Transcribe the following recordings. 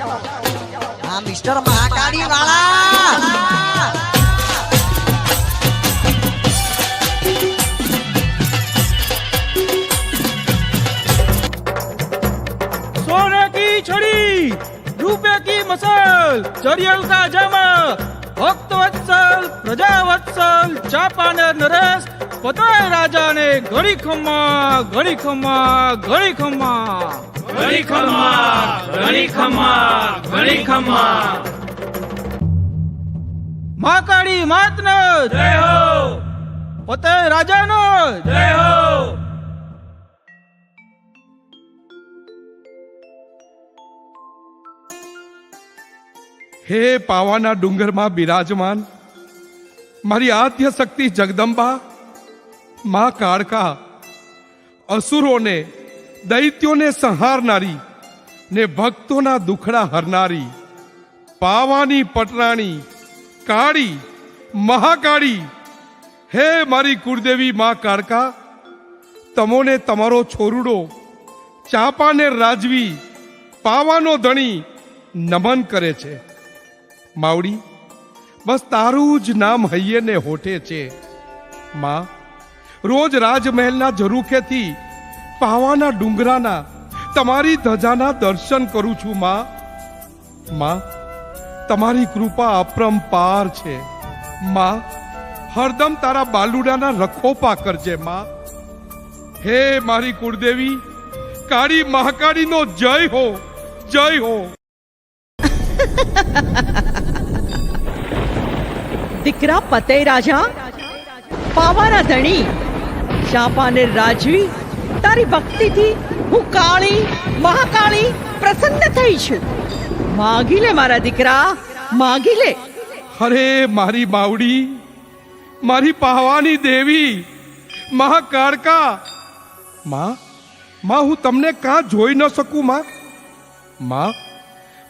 આ મિસ્ટર મહાકાળી વાળા! સોને કી છડી, રૂપે કી મસલ ચડિયલતા જામા ભક્ત વત્સલ, પ્રજા વત્સલ, ચાપાને નરેશ, પતાય રાજાને ઘડી ખમા ઘડી ખમા ઘડી ખમા ઘણી ખમા ઘણી ખમા ઘણી ખમા મહાકાળી માતનો જય હો. પતય રાજાનો જય હો. હે પાવાના ડુંગરમાં બિરાજમાન મારી આદ્ય શક્તિ જગદંબા મા કાળકા અસુરોને દૈત્યોને સંહારનારી ને ભક્તોના દુખડા હરનારી, પાવાની પટરાણી, કાળી, મહાકાળી, હે મારી કુળદેવી માં કાળકા તમોને તમારો છોરુડો, ચાપાને રાજવી, પાવાનો ધણી નમન કરે છે. માવડી, બસ તારું જ નામ હૈયે ને હોઠે છે. માં, રોજ રાજમહેલના ઝરૂખેથી પાવાના ડુંગરાના, તમારી ધજાના દર્શન કરું છું, માં. માં, તમારી કૃપા અપરંપાર છે. માં, હરદમ તારા બાલુડાના રખોપા કરજે, માં. હે મારી કુળદેવી, કાળી મહાકાળીનો જય હો જય હો. દીકરા પતે રાજા, પાવાના ધણી શાપાને રાજવી તારી ભક્તિથી હું કાળી, મહાકાળી પ્રસન્ન થઈ છું. માગી લે મારા દીકરા, માગી લે. અરે, મારી બાવડી, મારી પાવાની દેવી મહાકાળકા માં માં, હું તમને કાં જોઈ ન શકું, માં? માં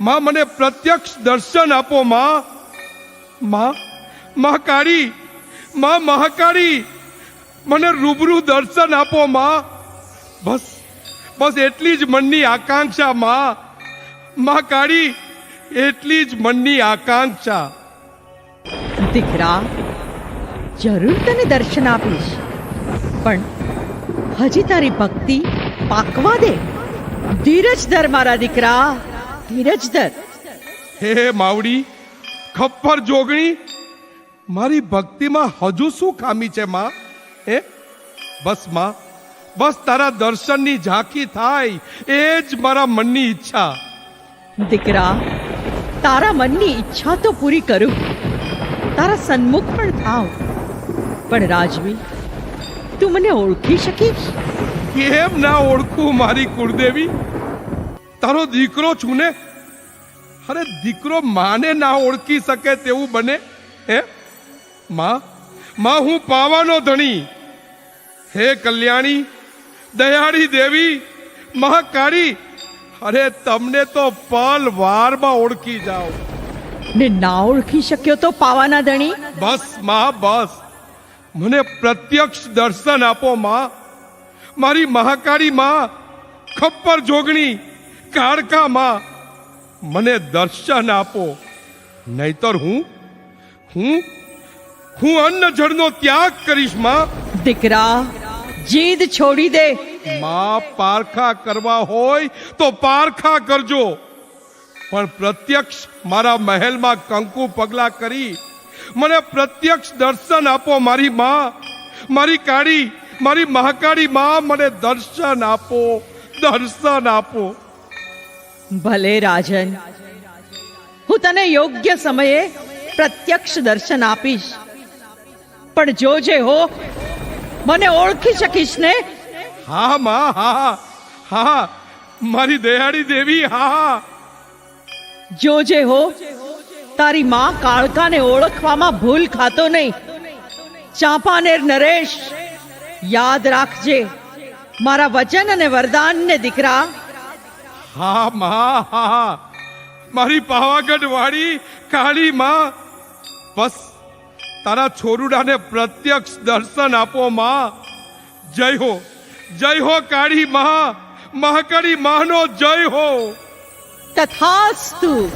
માં, મને પ્રત્યક્ષ દર્શન આપો, માં. માં મહાકાળી માં મહાકાળી, મને રૂબરૂ દર્શન આપો, માં. બસ બસ એટલી જ મનની આકાંક્ષા માં. મહાકાળી એટલી જ મનની આકાંક્ષા. દીકરા જરૂર તને દર્શન આપીશ. પણ હજી તારી ભક્તિ પાકવા દે. ધીરજ ધર મારા દીકરા ધીરજ ધર હે માવડી ખપ્પર જોગણી મારી ભક્તિમાં હજુ શું ખામી છે માં? હે? બસમાં. બસ તારા દર્શનની ઝાંખી થાય એ જ મારા મનની ઈચ્છા. દીકરા તારા મનની ઈચ્છા તો પૂરી કરું. તારા સન્મુખ પણ થાવ. પણ રાજવી તું મને ઓળખી શકીશ? કેમ ના ઓળખું મારી કુળદેવી? તારો દીકરો છું ને? અરે દીકરો માને ના ઓળખી શકે તેવું બને હે? માં માં હું પાવાનો ધણી. હે કલ્યાણી દયાળી દેવી મહાકાળી અરે તમને તો પલ વારમાં ઓળખી જાઓ. ને ના ઓળખી શક્યો તો પાવાના ધણી? બસમાં બસ. મને પ્રત્યક્ષ દર્શન આપો માં. મારી મહાકાળી માં ખપ્પર જોગણી કાળકા માં. મને દર્શન આપો. નહીતર હું હું હું અન્ન જળનો ત્યાગ કરીશમાં. દીકરા જીદ છોડી દે. માં પારખા કરવા હોય તો પારખા કરજો. પણ પ્રત્યક્ષ મારા મહેલમાં કંકુ પગલા કરી મને પ્રત્યક્ષ દર્શન આપો મારી માં. મારી કાળી મારી મહાકાળી માં મને દર્શન આપો દર્શન આપો. ભલે રાજન હું તને યોગ્ય સમયે પ્રત્યક્ષ દર્શન આપીશ. પણ જોજે હો મને ઓળખી શકીશ ને? હા માં હા હા. મારી દયાળી દેવી હા જોજે હો. તારી માં કાળકાને ઓળખવામાં ભૂલ ખાતો નહીં. ચાંપાનેર નરેશ યાદ રાખજે. મારા વચન અને વરદાનને દીકરા. હા માં હા મારી પાવાગઢ વાળી કાળી માં બસ તારા છોરુડાને પ્રત્યક્ષ દર્શન આપો, માં. જય હો. જય હો, કાળી મહા. મહાકાળી માનો જય હો. તથાસ્તુ.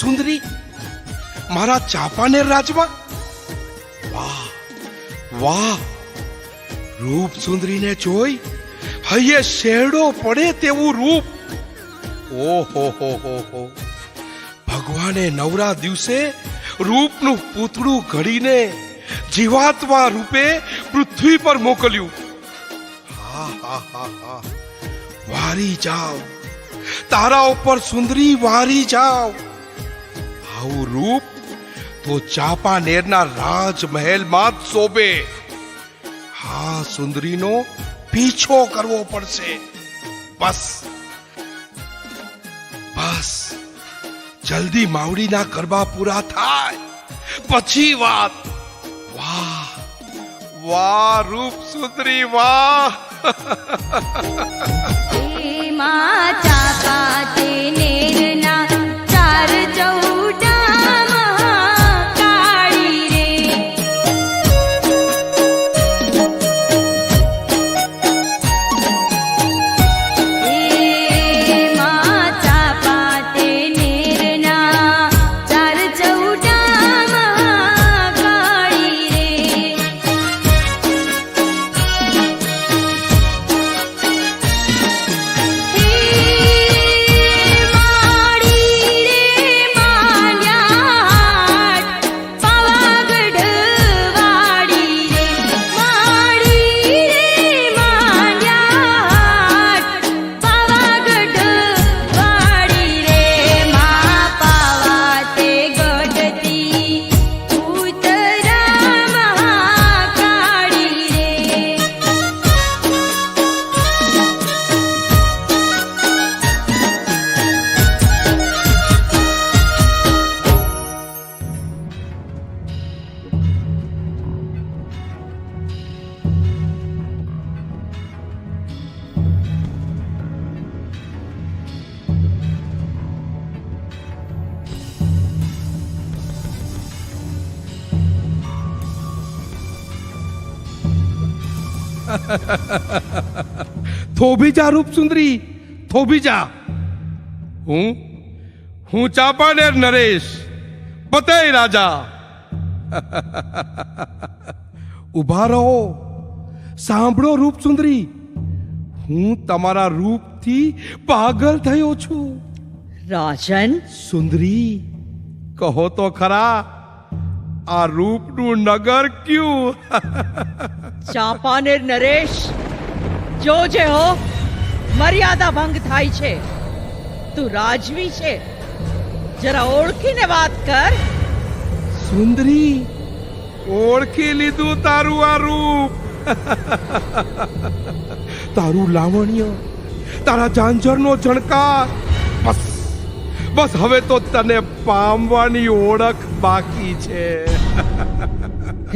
સુંદરી, મારા ચાપાનેર રાજમાં વાહ વાહ, રૂપ સુંદરીને જોઈ હૈયે શેરડો પડે તેવું રૂપ. ઓહો, હો હો હો. ભગવાને નવરા દિવસે રૂપનું પૂતળું ઘડીને જીવાત્મા રૂપે પૃથ્વી પર મોકલ્યું. હા હા હા હા. વારી જાઓ. તારા ઉપર સુંદરી, વારી જાઓ. આવું રૂપ તો ચાપાનેરના રાજમહેલમાં જ શોભે હા સુંદરીનો પીછો કરવો પડશે બસ બસ જલ્દી માવડીના ગરબા પૂરા થાય પછી વાત વાહ વાહ રૂપ સુંદરી વાહ એમાં ચાપા થોભી જા રૂપ સુંદરી થોભી જા હું? હું ચાપાનેર નરેશ પતય રાજા. ઊભા રહો. સાંભળો રૂપ સુંદરી. હું તમારા રૂપથી પાગલ થયો છું. રાજન? સુંદરી કહો તો ખરા. આ રૂપનું નગર ક્યું? ચાંપાનેર નરેશ જોજે હો મર્યાદા ભંગ થાય છે. તું રાજવી છે. જરા ઓળખીને વાત કર. સુંદરી? ઓળખી લીધું તારું આ રૂપ. તારું લાવણ્ય તારા ઝાંઝરનો ઝણકાર. બસ બસ હવે તો તને પામવાની ઓળખ બાકી છે.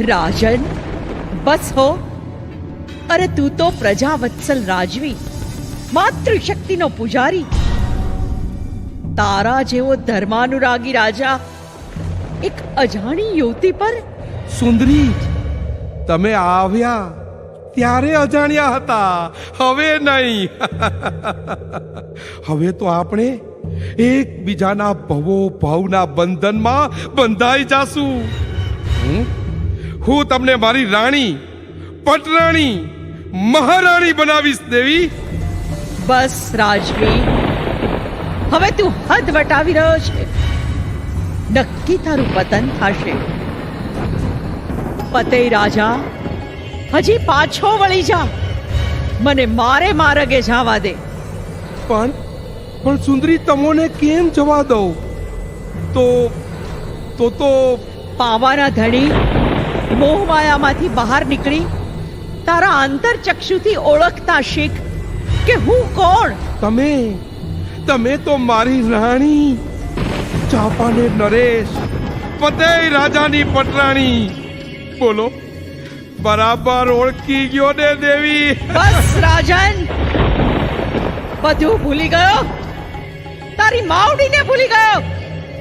રાજન બસ હો અરે તું તો પ્રજાવત્સલ રાજવી માતૃશક્તિનો પૂજારી તારા જેવો ધર્માનુરાગી રાજા એક અજાણી યુવતી પર સુંદરી તમે આવ્યા ત્યારે અજાણ્યા હતા હવે નહીં હવે તો આપણે એકબીજાના ભવો ભાવના બંધનમાં બંધાઈ જાશું હું હું તમને મારી રાણી પટરાણી મહારાણી બનાવીશ દેવી. બસ રાજવી. હવે તું હદ વટાવી રહ્યો છે. નક્કી તારું પતન થશે. પતે રાજા હજી પાછો વળી જા. મને મારે મારગે જવા દે. પણ પણ સુંદરી તમોને કેમ જવા દઉં? તો તો તો પાવાના ધણી મોહમાયામાંથી બહાર નીકળી તારા આંતરચક્ષુથી ઓળખતા શીખ કે હું કોણ? તમે તમે તો મારી રાણી ચાપાને નરેશ પતેય રાજાની પટરાણી. બોલો બરાબર ઓળખી ગયો ને દેવી? બસ રાજન બધું ભૂલી ગયો? તારી માવડીને ભૂલી ગયો?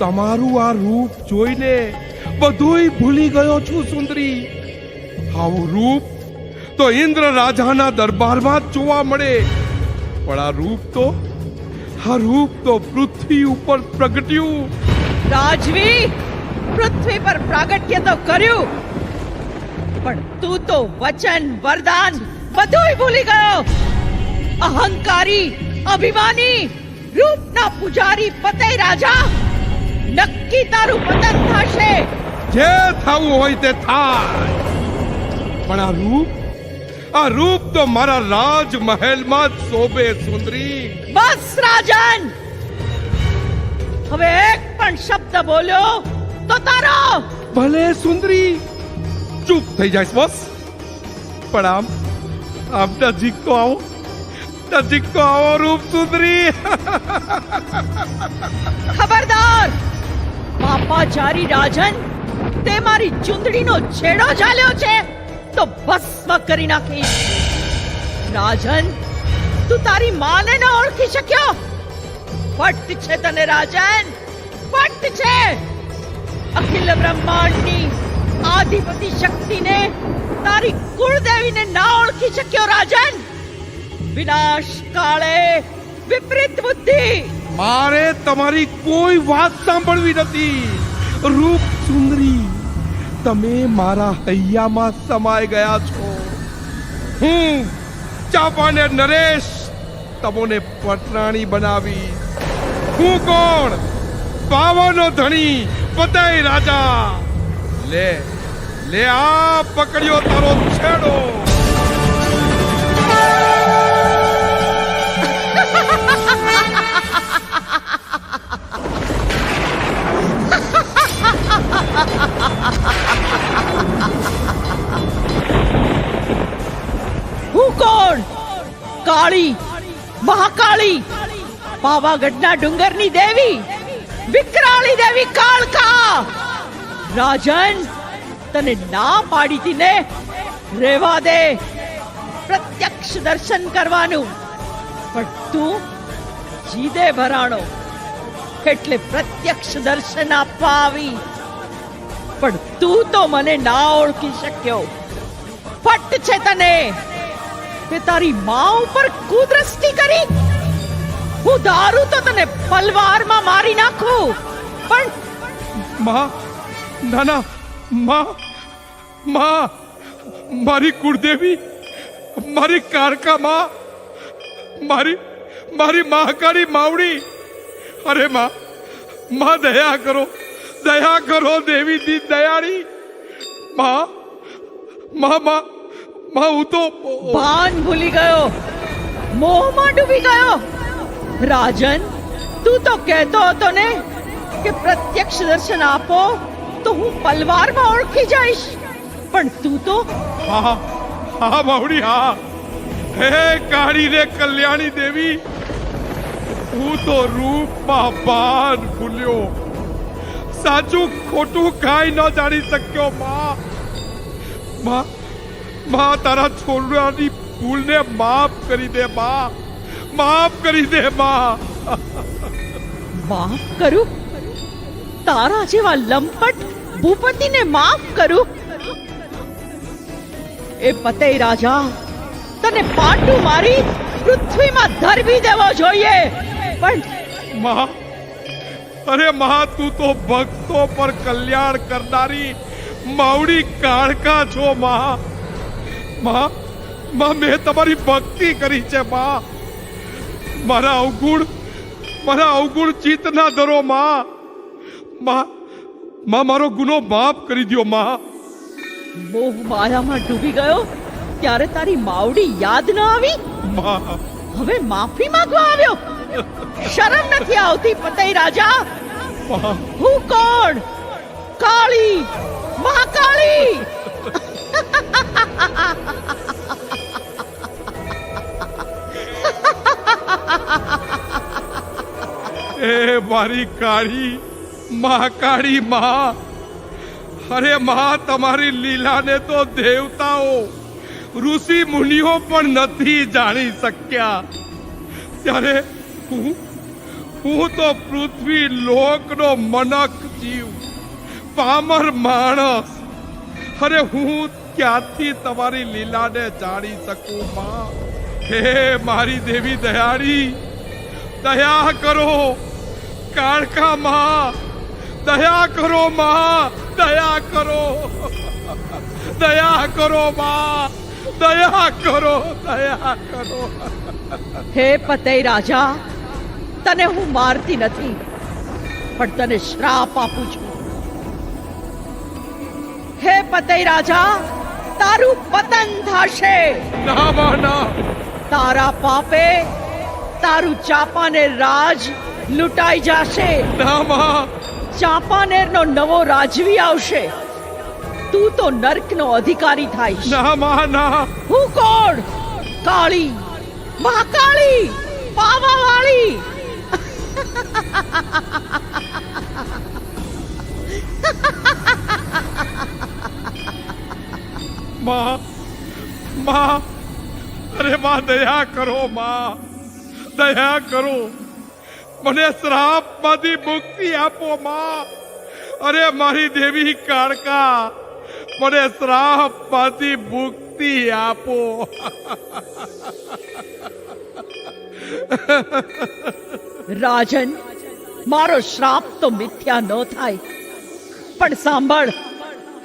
તમારું આ રૂપ જોઈને બધુંય ભૂલી ગયો છું, સુંદરી. આવું રૂપ તો ઇન્દ્ર રાજાના દરબારમાં જ જોવા મળે. પણ આ રૂપ તો, આ રૂપ તો પૃથ્વી ઉપર પ્રગટ્યું. રાજવી, પૃથ્વી પર પ્રાગટ્ય તો કર્યું. પણ તું તો વચન, વરદાન બધુંય ભૂલી ગયો. અહંકારી, અભિમાની, રૂપના પૂજારી પતય રાજા. નક્કી તારું પતન થશે. જે થવું હોય તે થાય. પણ આ રૂપ આ રૂપ તો મારા રાજમહેલમાં જ શોભે સુંદરી. બસ રાજન! હવે એક પણ શબ્દ બોલ્યો તો તારો! ભલે સુંદરી ચૂપ થઈ જાય બસ. પણ આમ આમ નજીક તો આવો નજીક તો આવો રૂપ સુંદરી. ખબરદાર! પાપાચારી રાજન તે મારી ચુંદડીનો છેડો ઝાલ્યો છે, તો ભસ્મ કરી નાખીશ. રાજન તું તારી માને ન ઓળખી શક્યો? ફટ છે તને, રાજન, ફટ છે! અખિલ બ્રહ્માંડની આધિપતિ શક્તિને તારી કુળદેવીને ના ઓળખી શક્યો, રાજન? વિનાશ કાળે વિપરીત બુદ્ધિ! મારે તમારી કોઈ વાત સાંભળવી નથી. રૂપ સુંદરી, તમે મારા હૈયામાં સમાઈ ગયા છો. હું ચાપાને નરેશ, તમોને પટરાણી બનાવી હું કોણ? પાવાનો ધણી પતાય રાજા. લે લે આ પકડ્યો તારો છેડો. હું કોણ? કાળી, મહાકાળી, પાવાગઢના ડુંગરની દેવી, વિકરાળી દેવી કાળકા. રાજન, તને ના પાડી હતી ને રેવા દે. પ્રત્યક્ષ દર્શન કરવાનું. પણ તું જીદે ભરાણો. એટલે પ્રત્યક્ષ દર્શન આપવા આવી. પણ તું તો મને ના ઓળખી શક્યો. ફટ છે તને. તે તારી મા ઉપર કુદ્રષ્ટિ કરી. હું દારૂ તો તને પલવારમાં મારી નાખું. પણ માં, ના ના, માં માં, મારી કુળદેવી, મારી કારકા માં, મારી મારી મહાકાળી માવડી. અરે માં માં, દયા કરો. દયા કરો દેવી દી દયાળી માં માં માં માં હું તો ભાન ભૂલી ગયો મોહમાં ડૂબી ગયો રાજન તું તો કહેતો હતો ને કે પ્રત્યક્ષ દર્શન આપો તો હું પલવારમાં ઓળખી જઈશ પણ તું તો હા હા માવડી હા હે કાળી રે કલ્યાણી દેવી હું તો રૂપમાં બાન ભૂલ્યો સાચું ખોટું કાંઈ ન જાણી શક્યો માં. માં માં તારા છોડવાની ભૂલને માફ કરી દે માં. માફ કરી દે માં. માફ કરું? તારા જેવા લંપટ ભૂપતિને માફ કરું? એ પતે રાજા તને પાટું મારી પૃથ્વીમાં ધરવી દેવો જોઈએ. પણ માં અરે મહા તું તો ભક્તો પર કલ્યાણ કરનારી માવડી કાળકા છો માં મા મા મેં તમારી ભક્તિ કરી છે મા મારા અવગુણ મારા અવગુણ ચિત્ત ના ધરો મા મા માં મારો ગુનો માફ કરી દ્યો મા મોહ માયામાં ડૂબી ગયો? ત્યારે તારી માવડી યાદ ન આવી? મા હવે માફી માંગવા આવ્યો? શરમ નથી આવતી પતઈ રાજા? હું કોણ? કાળી. મહાકાળી. એ મારી કાળી, મહાકાળી માં અરે માં તમારી લીલાને તો દેવતાઓ, ઋષિ મુનિઓ પણ નથી જાણી શક્યા. ત્યારે હું? તો પૃથ્વી લોકનો મનક જીવ, પામર માણસ. અરે હું ક્યાંથી તમારી લીલાને જાણી શકું, માં? હે મારી દેવી દયાળી, દયા કરો. કાળકા માં, દયા કરો, માં, દયા કરો. દયા કરો, માં, દયા કરો દયા કરો. હે પતઈ રાજા તને હું મારતી નથી પણ તને શ્રાપ આપું છું. હે પતઈ રાજા તારું પતન થશે. ના તારા પાપે તારું ચાપાને રાજ લૂંટાઈ જશે. ના માં. ચાંપાનેરનો નવો રાજવી આવશે. તું તો નર્કનો અધિકારી થાય ના માં ના. હું કોણ? કાળી મહાકાળી પાવાવાળી. માં. અરે માં, દયા કરો માં. દયા કરો. મને શ્રાપમાંથી મુક્તિ આપો માં. અરે મારી દેવી કાળકા, મને શ્રાપમાંથી મુક્તિ આપો. રાજન, મારો શ્રાપ તો મિથ્યા ન થાય. પણ સાંભળ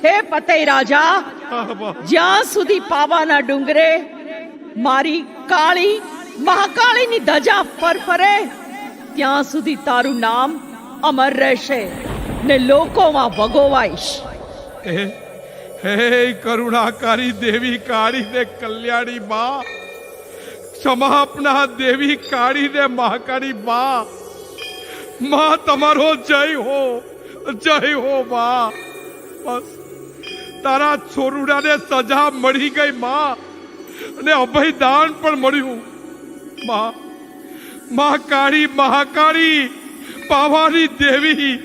હે પતઈ રાજા, જ્યાં સુધી પાવાના ડુંગરે મારી કાળી, મહાકાળીની ધજા ફરફરે ત્યાં સુધી તારું નામ અમર રહેશે ને લોકોમાં વગોવાઈશ હે હે, કરુણાકારી દેવી કાળી ને કલ્યાણી બા સમાપના દેવી કાળી ને મહાકાળી બા માં, તમારો જય હો જય હો બા બસ. તારા છોરુડાને સજા મળી ગઈ, માં. અને અભયદાન પણ મળ્યું. માં મહાકાળી મહાકાળી પાવાની દેવી.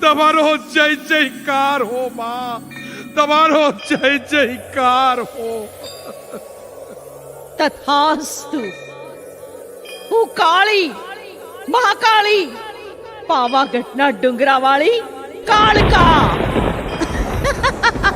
તમારો જય જયકાર હો, માં. તમારો જય જયકાર હો. તથાસ્તુ. હું કાળી મહાકાળી પાવાગઢના ડુંગરાવાળી કાળકા.